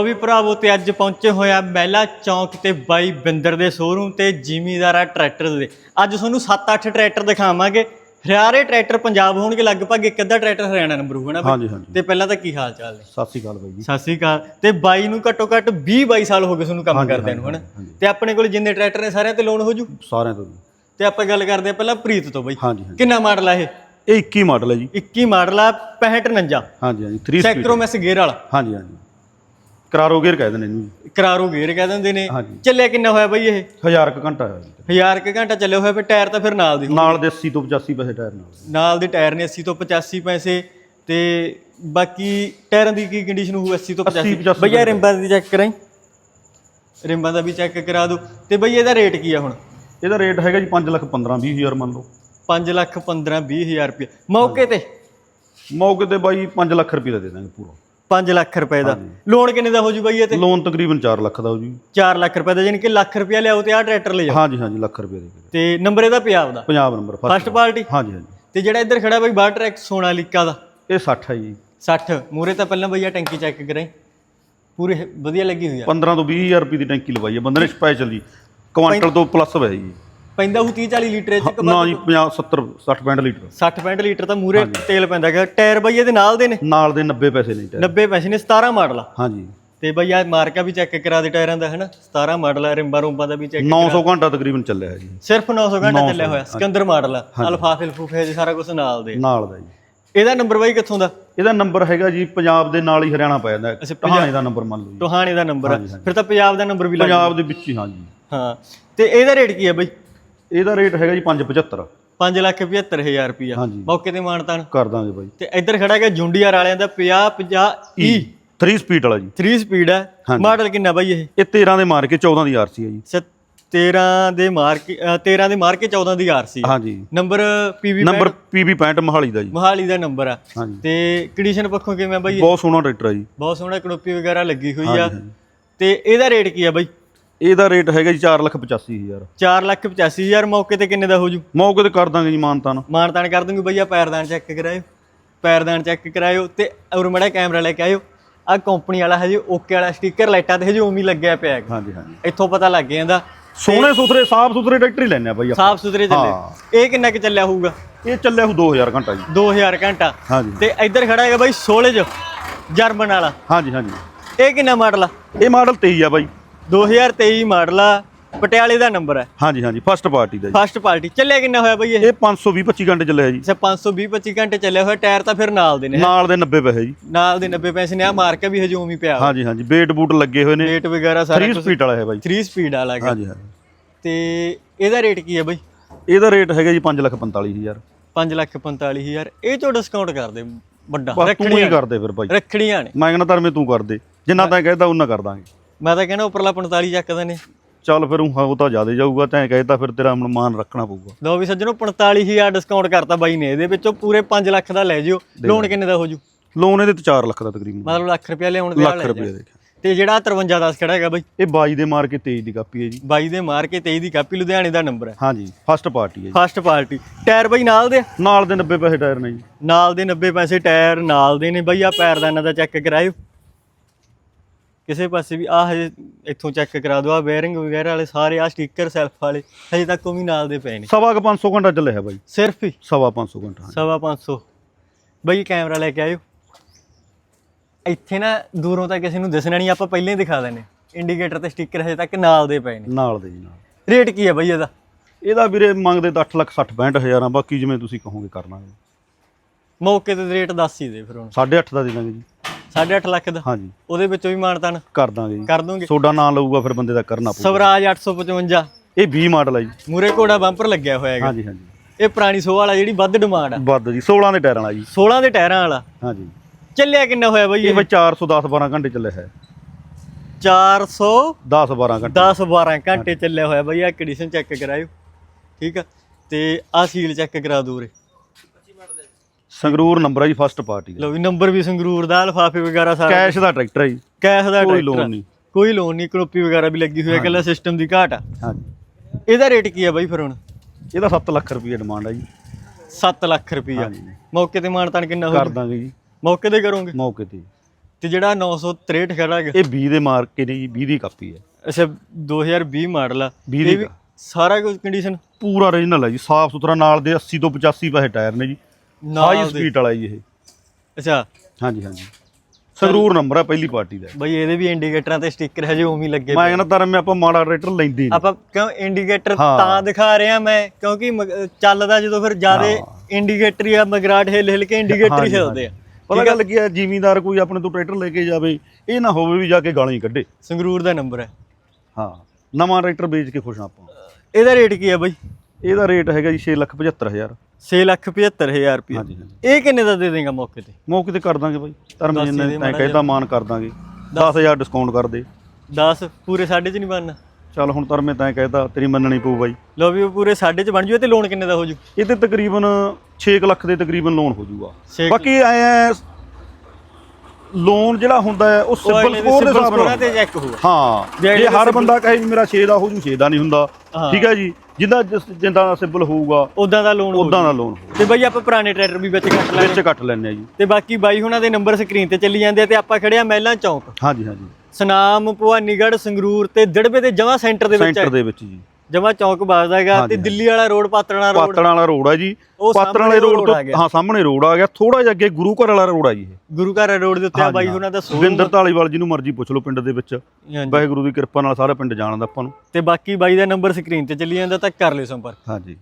ਉਹ ਵੀ ਭਰਾਵੋ ਤੇ ਅੱਜ ਪਹੁੰਚੇ ਹੋਇਆ ਮਹਿਲਾ ਚੌਂਕ ਤੇ ਬਾਈ ਬਿੰਦਰ ਦੇ ਸ਼ੋਰੂਮ ਤੇ ਜ਼ਿਮੀਦਾਰਾ ਟਰੈਕਟਰ ਦੇ। ਅੱਜ ਤੁਹਾਨੂੰ 7-8 ਟਰੈਕਟਰ ਦਿਖਾਵਾਂਗੇ। ਹਰਿਆਰੇ ਟਰੈਕਟਰ ਪੰਜਾਬ ਹੋਣਗੇ ਲਗਭਗ ਇੱਕ ਅੱਧਾ ਟਰੈਕਟਰ ਹਰਿਆਣਾ ਨੰਬਰ ਹੋਊਗਾ ਨਾ? ਹਾਂਜੀ ਹਾਂਜੀ। ਤੇ ਪਹਿਲਾਂ ਤਾਂ ਕੀ ਹਾਲ ਚਾਲ ਨੇ? ਸਤਿ ਸ਼੍ਰੀ ਅਕਾਲ ਬਾਈ ਜੀ। ਸਤਿ ਸ੍ਰੀ ਅਕਾਲ। ਤੇ ਬਾਈ ਨੂੰ ਘੱਟੋ ਘੱਟ 20 22 ਸਾਲ ਹੋ ਗਏ ਤੁਹਾਨੂੰ ਕੰਮ ਹਾਂਜੀ, ਕਰਦਿਆਂ ਨੂੰ ਹਨਾ। ਤੇ ਆਪਣੇ ਕੋਲ ਜਿੰਨੇ ਟਰੈਕਟਰ ਨੇ ਸਾਰਿਆਂ ਤੇ ਲੋਨ ਹੋ ਜੂ? ਸਾਰਿਆਂ ਤੋਂ। ਤੇ ਆਪਾਂ ਗੱਲ ਕਰਦੇ ਹਾਂ ਪਹਿਲਾਂ ਪ੍ਰੀਤ ਤੋਂ ਬਾਈ। ਕਿੰਨਾ ਮਾਡਲ ਆ ਇਹ? ਇਹ 21 ਮਾਡਲ ਹੈ ਜੀ। 21 ਮਾਡਲ ਆ 6549 ਹਾਂਜੀ ਹਾਂਜੀ 3 ਸਪੀਡ ਸੈਕਟਰੋਮੈਸ ਗੇਅਰ ਵਾਲਾ। ਹਾਂਜੀ ਹਾਂਜੀ। ਕਰਾਰੋ ਗੇਅਰ ਕਹਿ ਦਿੰਦੇ ਇਹਨੂੰ। ਜੀ। ਕਰਾਰੋ ਗੇਅਰ ਕਹਿ ਦਿੰਦੇ ਨੇ। ਹਾਂਜੀ। ਚੱਲਿਆ ਕਿੰਨਾ ਹੋਇਆ ਬਾਈ ਇਹ? ਹਜ਼ਾਰ ਕੁ ਘੰਟਾ ਹੈ ਜੀ। ਹਜ਼ਾਰ ਕੁ ਘੰਟਾ ਚੱਲਿਆ ਹੋਇਆ ਫਿਰ ਟਾਇਰ ਤਾਂ ਫਿਰ ਨਾਲ ਦੀ ਨਾਲ ਦੇ 80 ਤੋਂ 85 ਪੈਸੇ ਟਾਇਰ ਨਾਲ। ਨਾਲ ਦੇ ਟਾਇਰ ਨੇ 80 ਤੋਂ 85 ਪੈਸੇ ਤੇ ਬਾਕੀ ਟਾਇਰਾਂ ਦੀ ਕੀ ਕੰਡੀਸ਼ਨ ਹੋਊ 80 ਤੋਂ 80 85 85 ਬਈਆ ਰਿੰਬਾਂ ਦੀ ਚੈੱਕ ਕਰਾਈ। ਰਿੰਬਾਂ ਦਾ ਵੀ ਚੈੱਕ ਕਰਾ ਦਿਓ। ਤੇ ਬਈ ਇਹਦਾ ਰੇਟ ਕੀ ਆ ਹੁਣ? ਇਹਦਾ ਰੇਟ ਹੈਗਾ ਜੀ 5 ਲੱਖ 15 20 ਹਜ਼ਾਰ ਮੰਨ ਲਓ। 5 ਲੱਖ 15 20 ਹਜ਼ਾਰ ਰੁਪਏ ਮੌਕੇ ਤੇ? ਮੌਕੇ ਤੇ ਬਾਈ 5 ਲੱਖ ਰੁਪਏ ਦਾ ਦੇ ਦਾਂਗੇ ਪੂਰਾ। 5 ਲੱਖ ਰੁਪਏ ਦਾ। ਲੋਨ ਕਿੰਨੇ ਦਾ ਹੋ ਜੂ ਬਈ ਇਹ ਤੇ? ਲੋਨ ਤਕਰੀਬਨ 4 ਲੱਖ ਦਾ ਹੋ ਜੀ 4 ਲੱਖ ਰੁਪਏ ਦਾ ਯਾਨੀ ਕਿ ਲੱਖ ਰੁਪਇਆ ਲਿਆਓ ਤੇ ਆਹ ਟਰੈਕਟਰ ਲੈ ਜਾਓ। ਹਾਂਜੀ ਹਾਂਜੀ ਲੱਖ ਰੁਪਏ ਦੇ। ਤੇ ਨੰਬਰ ਇਹਦਾ ਪੰਜਾਬ ਦਾ ਪੰਜਾਬ ਨੰਬਰ ਫਸਟ ਪਾਰਟੀ? ਹਾਂਜੀ ਹਾਂਜੀ। ਤੇ ਜਿਹੜਾ ਇੱਧਰ ਖੜਾ ਬਈ ਬਾਹਰ ਟਰੈਕ ਸੋਨਾਲੀਕਾ ਦਾ? ਇਹ 60 ਹੈ ਜੀ। 60 ਮੂਰੇ ਤਾਂ ਪਹਿਲਾਂ ਬਈਆ ਟੈਂਕੀ ਚੈੱਕ ਕਰਾਈ। ਪੂਰੇ ਵਧੀਆ ਲੱਗੀ ਹੋਈ ਆ। 15 ਤੋਂ 20 ਹਜ਼ਾਰ ਰੁਪਏ ਦੀ ਟੈਂਕੀ ਲਵਾਈ ਹੈ ਬੰਦੇ ਨੇ ਸਪੈਸ਼ਲ ਜੀ। ਕੁਆਂਟਲ ਤੋਂ ਪਲੱਸ ਹੈ ਜੀ। ਪੈਂਦਾ ਉਹ 30 40 ਲੀਟਰ ਇਹ ਚ ਨਾ ਜੀ 50 70 60 65 ਲੀਟਰ। 60 65 ਲੀਟਰ ਤਾਂ ਮੂਰੇ ਤੇਲ ਪੈਂਦਾ ਹੈਗਾ। ਟਾਇਰ ਬਈ ਇਹਦੇ ਨਾਲ ਦੇ ਨੇ? ਨਾਲ ਦੇ 90 ਪੈਸੇ ਨਹੀਂ ਟਾਇਰ। 90 ਪੈਸੇ ਨੇ 17 ਮਾਡਲ ਆ। ਹਾਂਜੀ। ਤੇ ਬਈ ਆ ਮਾਰਕਾ ਵੀ ਚੈੱਕ ਕਰਾ ਦੇ ਟਾਇਰਾਂ ਦਾ ਹਨਾ? 17 ਮਾਡਲ ਆ ਰਿੰਬਾ ਰੁੰਬਾ ਦਾ ਵੀ ਚੈੱਕ 900 ਘੰਟਾ ਤਕਰੀਬਨ ਚੱਲਿਆ ਹੈ ਜੀ। ਸਿਰਫ 900 ਘੰਟਾ ਚੱਲਿਆ ਹੋਇਆ ਸਿਕੰਦਰ ਮਾਡਲ ਆ। ਅਲਫਾਫੇ ਲਫੂਫੇ ਜੀ ਸਾਰਾ ਕੁਝ ਨਾਲ ਦੇ। ਨਾਲ ਦਾ ਜੀ। ਇਹਦਾ ਨੰਬਰ ਬਾਈ ਕਿੱਥੋਂ ਦਾ? ਇਹਦਾ ਨੰਬਰ ਹੈਗਾ ਜੀ ਪੰਜਾਬ ਦੇ ਨਾਲ ਹੀ ਹਰਿਆਣਾ ਪੈ ਜਾਂਦਾ। ਹੈ ਟਹਾਣੇ ਦਾ ਨੰਬਰ ਮੰਨ ਲਓ ਜੀ। ਟੋਹਾਣੇ ਦਾ ਨੰਬਰ ਫਿਰ ਤਾਂ ਪੰਜਾਬ ਦਾ ਨੰਬਰ ਵੀ ਲੱਗ ਪੰਜਾਬ ਦੇ ਵਿੱਚ ਹੀ ਹਾਂ ਜੀ ਹਾਂ। ਤੇ ਇਹਦਾ ਰੇਟ ਕੀ ਹੈ ਬਈ? ਇਹਦਾ ਰੇਟ ਹੈਗਾ ਜੀ 575 5 ਲੱਖ 75000 ਰੁਪਿਆ ਹਾਂਜੀ। ਮੌਕੇ ਤੇ ਮਾਨਤਾਨ ਕਰ ਦਾਂਗੇ ਬਾਈ। ਤੇ ਇੱਧਰ ਖੜਾ ਹੈਗਾ ਜੁੰਡੀਆਰ ਵਾਲਿਆਂ ਦਾ 50 50 E 3 ਸਪੀਡ ਵਾਲਾ ਜੀ। 3 ਸਪੀਡ ਹੈ ਹਾਂਜੀ। ਮਾਡਲ ਕਿੰਨਾ ਬਾਈ ਇਹ? ਇਹ 13 ਦੇ ਮਾਰ ਕੇ 14 ਦੀ ਆਰਸੀ ਹੈ ਜੀ। ਸ- 13 ਦੇ ਮਾਰ ਕੇ ਅ, 13 ਦੇ ਮਾਰ ਕੇ 14 ਦੀ ਆਰਸੀ ਹਾਂਜੀ। Number PB number PB 65 Mohali ਦਾ ਜੀ। ਮੋਹਾਲੀ ਦਾ ਨੰਬਰ ਆ। ਹਾਂਜੀ। ਤੇ ਕੰਡੀਸ਼ਨ ਪੱਖੋਂ ਕਿਵੇਂ ਆ ਬਾਈ ਇਹ? ਬਹੁਤ ਸੋਹਣਾ ਟਰੈਕਟਰ ਹੈ ਜੀ। ਬਹੁਤ ਸੋਹਣਾ ਕਨੋਪੀ ਵਗੈਰਾ ਲੱਗੀ ਹੋਈ ਆ। ਤੇ ਇਹਦਾ ਰੇਟ ਕੀ ਆ ਬਾਈ? ਇਹਦਾ ਰੇਟ ਹੈਗਾ ਜੀ 485000 4 ਲੱਖ 85000 ਮੌਕੇ ਤੇ ਕਿੰਨੇ ਦਾ ਹੋ ਜੂ ਮੌਕੇ ਤੇ ਕਰ ਦਾਂਗੇ ਜੀ ਮਾਨਤਾਨ। ਮਾਨਤਾਨ ਕਰ ਦੂੰਗੀ ਬਈਆ ਪੈਰਦਾਨ ਚੈੱਕ ਕਰਾਇਓ। ਪੈਰਦਾਨ ਚੈੱਕ ਕਰਾਇਓ ਤੇ ਔਰ ਮੜਾ ਕੈਮਰਾ ਲੈ ਕੇ ਆਇਓ। ਆ ਕੰਪਨੀ ਵਾਲਾ ਹਜੇ ਓਕੇ ਵਾਲਾ ਸਟicker ਲਾਈਟਾਂ ਤੇ ਹਜੇ ਹੀ ਲੱਗਿਆ ਪਿਆ ਹੈਗਾ। ਹਾਂਜੀ ਹਾਂਜੀ। ਇੱਥੋਂ ਪਤਾ ਲੱਗ ਜਾਂਦਾ। ਸੋਹਣੇ ਸੁਥਰੇ ਸਾਫ਼ ਸੁਥਰੇ ਟਰੈਕਟਰ ਹੀ ਲੈਣੇ ਆ ਬਾਈ ਆਪਾਂ। ਸਾਫ਼ ਸੁਥਰੇ ਚੱਲੇ। ਇਹ ਕਿੰਨਾ ਕੁ ਚੱਲਿਆ ਹੋਊਗਾ? ਇਹ ਚੱਲਿਆ ਹੋ 2000 ਘੰਟਾ ਜੀ। 2000 ਘੰਟਾ। ਹਾਂਜੀ। ਤੇ ਇੱਧਰ ਖੜਾ ਹੈਗਾ ਬਾਈ 16 ਚ ਜਰਮਨ ਵਾਲਾ। ਹਾਂਜੀ ਹਾਂਜੀ। ਇਹ ਕਿੰਨਾ ਮਾਡਲ ਆ? ਇਹ ਮਾਡਲ 23 ਆ ਬਾਈ। 2023 ਮਾਡਲ ਆ ਪਟਿਆਲੇ ਦਾ ਨੰਬਰ ਹੈ ਹਾਂਜੀ ਹਾਂਜੀ ਫਸਟ ਪਾਰਟੀ ਦਾ ਜੀ। ਫਸਟ ਪਾਰਟੀ ਚੱਲਿਆ ਕਿੰਨਾ ਹੋਇਆ ਬਾਈ ਇਹ? ਇਹ 520 25 ਘੰਟੇ ਚੱਲਿਆ ਜੀ। ਅੱਛਾ 520 25 ਘੰਟੇ ਚੱਲਿਆ ਹੋਇਆ ਟਾਇਰ ਤਾਂ ਫਿਰ ਨਾਲ ਦੇ ਨੇ ਨਾਲ ਦੇ 90 ਪੈਸੇ ਜੀ। ਨਾਲ ਦੇ 90 ਪੈਸੇ ਨੇ ਆ ਮਾਰਕਾ ਵੀ ਹਜੇ ਉਵੇਂ ਹੀ ਪਿਆ ਹਾਂਜੀ ਹਾਂਜੀ ਬੇਟ ਬੂਟ ਲੱਗੇ ਹੋਏ ਨੇ। ਰੇਟ ਵਗੈਰਾ ਸਾਰਾ 3 ਸਪੀਡ ਵਾਲਾ ਹੈ ਬਾਈ। 3 ਸਪੀਡ ਵਾਲਾ ਹੈਗਾ। ਹਾਂਜੀ ਹਾਂਜੀ। ਤੇ ਇਹਦਾ ਰੇਟ ਕੀ ਹੈ ਬਾਈ? ਇਹਦਾ ਰੇਟ ਹੈਗਾ ਜੀ 545000 5 ਲੱਖ 45000 ਇਹ ਚੋਂ ਡਿਸਕਾਊਂਟ ਕਰ ਦੇ ਵੱਡਾ। ਤੂੰ ਹੀ ਕਰਦੇ ਫਿਰ ਬਾਈ। ਰੱਖੜੀਆਂ ਨੇ। ਮੈਂ ਕਹਿੰਦਾ ਧਰਮੇ ਤੂੰ ਕਰਦੇ ਜਿੰਨਾ ਤੈਂ ਕਹਿਦਾ ਉਹਨਾਂ ਕਰ ਦਾਂਗੇ। ਮੈਂ ਤਾਂ ਕਹਿੰਦਾ ਉੱਪਰਲਾ 45 ਚੱਕਦੇ ਨੇ। ਚੱਲ ਫਿਰ ਉਹ ਉਹ ਤਾਂ ਜ਼ਿਆਦਾ ਜਾਊਗਾ ਤੈਂ ਕਹਿਤਾ ਫਿਰ ਤੇਰਾ ਮਾਨ ਰੱਖਣਾ ਪਊਗਾ। ਲਓ ਵੀ ਸੱਜਣੋ 45000 ਡਿਸਕਾਊਂਟ ਕਰਤਾ ਬਾਈ ਨੇ ਇਹਦੇ ਵਿੱਚੋਂ ਪੂਰੇ 5 ਲੱਖ ਦਾ ਲੈ ਜਿਓ। ਲੋਨ ਕਿੰਨੇ ਦਾ ਹੋ ਜੂ? ਲੋਨ ਇਹਦੇ ਤੇ 4 ਲੱਖ ਦਾ ਤਕਰੀਬਨ। ਮਤਲਬ ਲੱਖ ਰੁਪਇਆ ਲਿਆਉਣ ਦੇ ਲੱਖ ਰੁਪਏ ਦੇ ਤੇ ਜਿਹੜਾ 5310 ਖੜਾ ਹੈਗਾ ਬਾਈ। ਇਹ 22 ਦੇ ਮਾਰ ਕੇ 23 ਦੀ ਕਾਪੀ ਹੈ ਜੀ। 22 ਦੇ ਮਾਰ ਕੇ 23 ਦੀ ਕਾਪੀ ਲੁਧਿਆਣੇ ਦਾ ਨੰਬਰ ਹੈ। ਹਾਂਜੀ ਫਸਟ ਪਾਰਟੀ ਹੈ ਜੀ। ਫਸਟ ਪਾਰਟੀ ਟਾਇਰ ਬਾਈ ਨਾਲ ਦੇ? ਨਾਲ ਦੇ 90 ਪੈਸੇ ਟਾਇਰ ਨੇ ਜੀ। ਨਾਲ ਦੇ 90 ਪੈਸੇ ਟਾਇਰ ਨਾਲ ਦੇ ਨੇ ਬਈ ਆ ਪੈਰਦਾਨਾਂ ਦਾ ਚੈੱਕ ਕਰਾਇਓ। ਕਿਸੇ ਪਾਸੇ ਵੀ ਆ ਹਜੇ ਇੱਥੋਂ ਚੈੱਕ ਕਰਾ ਦਿਓ ਆ ਬੇਅਰਿੰਗ ਵਗੈਰਾ ਵਾਲੇ ਸਾਰੇ ਆ ਸਟicker ਸੈਲਫ ਵਾਲੇ ਹਜੇ ਤੱਕ ਉਹ ਵੀ ਨਾਲ ਦੇ ਪਏ ਨੇ। ਸਵਾ ਕੁ 500 ਘੰਟਾ ਚੱਲਿਆ ਹੈ ਬਾਈ। ਸਿਰਫ ਹੀ? ਸਵਾ 500 ਘੰਟਾ। ਸਵਾ 500 ਬਈ ਕੈਮਰਾ ਲੈ ਕੇ ਆਇਓ। ਇੱਥੇ ਨਾ ਦੂਰੋਂ ਤਾਂ ਕਿਸੇ ਨੂੰ ਦਿਸਣਾ ਨਹੀਂ ਆਪਾਂ ਪਹਿਲਾਂ ਹੀ ਦਿਖਾ ਦਿੰਨੇ ਇੰਡੀਕੇਟਰ ਤੇ ਸਟicker ਹਜੇ ਤੱਕ ਨਾਲ ਦੇ ਪਏ ਨੇ। ਨਾਲ ਦੇ ਜੀ ਨਾਲ। ਰੇਟ ਕੀ ਹੈ ਬਈ ਇਹਦਾ? ਇਹਦਾ ਵੀਰੇ ਮੰਗਦੇ ਤਾਂ 8 ਲੱਖ 60 65000 ਆ ਬਾਕੀ ਜਿਵੇਂ ਤੁਸੀਂ ਕਹੋਗੇ ਕਰ ਲਾਂਗੇ ਮੌਕੇ ਤੇ ਰੇਟ ਦੱਸ ਹੀ ਦੇ ਫਿਰ ਹੁਣ। 8.5 ਦਾ ਦੇ ਦਾਂਗੇ ਜੀ। 8.5 ਲੱਖ ਦਾ? ਹਾਂਜੀ। ਉਹਦੇ ਵਿੱਚੋਂ ਵੀ ਮਾਨਤਾਨ ਕਰ ਦਾਂਗੇ ਜੀ। ਕਰ ਦੋਗੇ। ਸੋਡਾ ਨਾਂ ਲਊਗਾ ਫਿਰ ਬੰਦੇ ਦਾ ਕਰਨਾ ਪਊਗਾ। ਸਵਰਾਜ 855 ਇਹ 20 ਮਾਡਲ ਹੈ ਜੀ। ਮੂਰੇ ਘੋੜਾ ਬੰਪਰ ਲੱਗਿਆ ਹੋਇਆ ਹੈਗਾ। ਹਾਂਜੀ ਹਾਂਜੀ। ਇਹ ਪੁਰਾਣੀ ਸੋਹ ਵਾਲਾ ਜਿਹੜੀ ਵੱਧ ਡਿਮਾਂਡ ਆ। ਵੱਧ ਜੀ 16 ਦੇ ਟਾਇਰਾਂ ਵਾਲਾ ਜੀ। 16 ਦੇ ਟਾਇਰਾਂ ਵਾਲਾ। ਹਾਂਜੀ। ਚੱਲਿਆ ਕਿੰਨਾ ਹੋਇਆ ਬਈ ਇਹ ਬਈ 410 12 ਘੰਟੇ ਚੱਲਿਆ ਹੈ 410 10 12 ਘੰਟੇ। 12 ਘੰਟੇ ਚੱਲਿਆ ਹੋਇਆ ਬਈ ਆ ਕੰਡੀਸ਼ਨ ਚੈੱਕ ਕਰਾਇਓ। ਠੀਕ ਆ? ਤੇ ਆ ਸੀਲ ਚੈੱਕ ਕਰਾ ਦੂਰੇ ਸੰਗਰੂਰ ਨੰਬਰ ਹੈ ਜੀ ਫਸਟ ਪਾਰਟੀ ਦਾ ਲੋ ਵੀ ਨੰਬਰ ਵੀ ਸੰਗਰੂਰ ਦਾ ਲਫਾਫੇ ਵਗੈਰਾ ਸਾਰਾ ਕੈਸ਼ ਦਾ ਟਰੈਕਟਰ ਹੈ ਜੀ। ਕੈਸ਼ ਦਾ ਕੋਈ ਟਰੈਕਟਰ ਆ। ਲੋਨ ਨਹੀਂ। ਕੋਈ ਲੋਨ ਨਹੀਂ ਕਨੋਪੀ ਵਗੈਰਾ ਵੀ ਲੱਗੀ ਹੋਈ ਹੈ ਇਕੱਲਾ ਸਿਸਟਮ ਦੀ ਘਾਟ ਆ। ਹਾਂਜੀ। ਇਹਦਾ ਰੇਟ ਕੀ ਆ ਬਈ ਫਿਰ ਹੁਣ? ਇਹਦਾ 7 ਲੱਖ ਰੁਪਏ ਡਿਮਾਂਡ ਹੈ ਜੀ। 7 ਲੱਖ ਰੁਪਈਆ। ਹਾਂਜੀ। ਮੌਕੇ ਤੇ ਮਾਨਤਾਨ ਕਿੰਨਾ ਕਰ ਜੂ? ਦਾਂਗੇ ਜੀ। ਮੌਕੇ ਤੇ ਕਰੋਗੇ? ਮੌਕੇ ਤੇ। ਤੇ ਜਿਹੜਾ 963 ਖੜਾ ਹੈਗਾ। ਇਹ 20 ਦੇ ਮਾਰ ਕੇ ਨੇ ਜੀ 20 ਦੀ ਕਾਪੀ ਹੈ ਅੱਛਾ 2020 ਮਾਡਲ ਆ। ਵੀਹ ਇਹ ਦੀ ਵੀ ਆ। ਸਾਰਾ ਕੁਝ ਕੰਡੀਸ਼ਨ ਪੂਰਾ origignal ਹੈ ਜੀ ਸਾਫ਼ ਸੁਥਰਾ ਨਾਲ ਦੇ 80 ਤੋਂ 85 ਪੈਸੇ ਟਾਇਰ ਨੇ ਜੀ। ਹਾਈ ਸਪੀਡ ਵਾਲਾ ਜੀ ਇਹ। ਅੱਛਾ। ਹਾਂਜੀ ਹਾਂਜੀ। ਸੰਗਰੂਰ ਨੰਬਰ ਹੈ ਪਹਿਲੀ ਪਾਰਟੀ ਦਾ। ਬਈ ਇਹਦੇ ਵੀ ਇੰਡੀਕੇਟਰਾਂ ਤੇ ਸਟicker ਹਜੇ ਉਵੇਂ ਹੀ ਲੱਗੇ ਮੈਂ ਪਏ। ਕਹਿੰਦਾ ਧਰਮ ਆਪਾਂ ਮਾੜਾ ਲੈਂਦੇ ਨਹੀਂ ਆਪਾਂ ਕਿਉਂ ਇੰਡੀਕੇਟਰ ਹਾਂ। ਤਾਂ ਦਿਖਾ ਰਹੇ ਆ ਮੈਂ ਕਿਉਂਕਿ ਮ- ਚੱਲਦਾ ਜਦੋਂ ਫਿਰ ਜਿਆਦੇ। ਇੰਡੀਕੇਟਰ ਹੀ ਆ ਮਗਰਾਟ ਹਿੱਲ ਹਿੱਲ ਕੇ ਇੰਡੀਕੇਟਰ ਹੀ ਹਾਂਜੀ, ਹਿਲਦੇ ਆ। ਪਤਾ ਗੱਲ ਕੀ ਹੈ ਜ਼ਿਮੀਂਦਾਰ ਕੋਈ ਆਪਣੇ ਤੋਂ ਟਰੈਕਟਰ ਲੈ ਕੇ ਜਾਵੇ ਇਹ ਨਾ ਹੋਵੇ ਵੀ ਜਾ ਕੇ ਗਾਲਾਂ ਹੀ ਕੱਢੇ। ਸੰਗਰੂਰ ਦਾ ਨੰਬਰ ਹੈ। ਹਾਂ। ਨਵਾਂ ਟਰੈਕਟਰ ਵੇਚ ਕੇ ਖੁਸ਼ ਹਾਂ ਆਪਾਂ। ਇਹਦਾ ਰੇਟ ਕੀ ਹੈ ਬਈ? ਇਹਦਾ ਰੇਟ ਹੈਗਾ ਜੀ 675000 675000 ਰੁਪਏ। ਹਾਂਜੀ ਹਾਂਜੀ। ਇਹ ਕਿੰਨੇ ਦਾ ਦੇ ਦੇਗਾ ਮੌਕੇ ਤੇ? ਮੌਕੇ ਤੇ ਕਰ ਦਾਂਗੇ ਬਾਈ। ਧਰਮ ਜੀ ਨੇ ਤੈਂ ਕਹਿਤਾ ਮਾਨ ਕਰ ਦਾਂਗੇ। 10000 ਡਿਸਕਾਊਂਟ ਕਰ ਦੇ। 10 ਪੂਰੇ ਸਾਢੇ ਚ ਨਹੀਂ ਬਣਨਾ? ਚੱਲ ਹੁਣ ਧਰਮੇ ਤੈਂ ਕਹਿਤਾ ਤੇਰੀ ਮੰਨਣੀ ਪਊ ਬਾਈ। ਲੋ ਵੀ ਪੂਰੇ ਸਾਢੇ ਚ ਬਣ ਜੂ ਤੇ ਲੋਨ ਕਿੰਨੇ ਦਾ ਹੋ ਜੂ ਇਹ ਤੇ ਤਕਰੀਬਨ 6 ਲੱਖ ਦੇ ਤਕਰੀਬਨ ਲੋਨ ਹੋ ਕੁ- ਬਾਕੀ ਐ ਲੋਨ ਜਿਹੜਾ ਹੁੰਦਾ ਹੈ ਉਹ ਸਿਬਲ ਸਕੋਰ ਦੇ ਹਿਸਾਬ ਨਾਲ ਹਾਂ ਜੇ ਹਰ ਬੰਦਾ ਕਹੇ ਮੇਰਾ 6 ਦਾ ਹੋ ਜੂ 6 ਦਾ ਨਹੀਂ ਹੁੰਦਾ। ਠੀਕ ਹੈ ਜੀ। ਜਿੰਦਾ ਜਿਸ ਜਿੰਦਾ ਦਾ ਸਿਬਲ ਹੋਊਗਾ ਉਦਾਂ ਦਾ ਲੋਨ ਉਦਾਂ ਦਾ ਲੋਨ ਤੇ ਬਈ ਆਪਾਂ ਪੁਰਾਣੇ ਟਰੈਕਟਰ ਵੀ ਵਿੱਚ ਕੱਟ ਲਾਂਗੇ ਵਿੱਚ ਕੱਟ ਲੈਣੇ ਆ ਜੀ। ਤੇ ਬਾਕੀ ਬਾਈ ਹੁਣਾਂ ਦੇ ਨੰਬਰ ਸਕਰੀਨ ਤੇ ਚੱਲੀ ਜਾਂਦੇ ਆ ਤੇ ਆਪਾਂ ਖੜੇ ਆ ਮਹਿਲਾ ਚੌਂਕ। ਹਾਂਜੀ ਹਾਂਜੀ। ਸਨਾਮ ਭਵਾਨੀਗੜ੍ਹ ਸੰਗਰੂਰ ਤੇ ਦਿੜਬੇ ਦੇ ਜਮਾ ਸੈਂਟਰ ਦੇ ਵਿੱਚ ਸੈਂਟਰ ਦੇ ਵਿੱਚ ਜੀ। ਜਮਾ ਚੌਂਕ ਵੱਜਦਾ ਹੈਗਾ ਤੇ ਦਿੱਲੀ ਵਾਲਾ ਰੋਡ ਪਾਤੜਾਂ ਰੋਡ। ਪਾਤੜਾਂ ਵਾਲਾ ਰੋਡ ਆ ਜੀ। ਪਾਤੜਾਂ ਵਾਲੇ ਰੋਡ ਤੋਂ। ਹਾਂ ਸਾਹਮਣੇ ਰੋਡ ਆ ਗਿਆ। ਥੋੜਾ ਜਿਹਾ ਅੱਗੇ ਗੁਰੂ ਘਰ ਵਾਲਾ ਰੋਡ ਆ ਜੀ ਇਹ। ਗੁਰੂ ਘਰ ਰੋਡ ਦੇ ਉੱਤੇ ਆ ਬਾਈ ਹੁਣਾਂ ਦਾ ਸ਼ੋਰੂਮ ਵਿੰਦਰ ਢਾਲੀਵਾਲ ਜਿਹਨੂੰ ਮਰਜ਼ੀ ਪੁੱਛ ਲਓ ਪਿੰਡ ਦੇ ਵਿੱਚ। ਵਾਹਿਗੁਰੂ ਦੀ ਕਿਰਪਾ ਨਾਲ ਸਾਰਾ ਪਿੰਡ ਜਾਣਦਾ ਆਪਾਂ ਨੂੰ। ਤੇ ਬਾਕੀ ਬਾਈ ਦਾ ਨੰਬਰ ਸਕਰੀਨ ਤੇ ਚੱਲੀ ਜਾਂਦਾ ਤਾਂ ਕਰ ਲਿਓ ਸੰਪਰਕ। ਹਾਂਜੀ।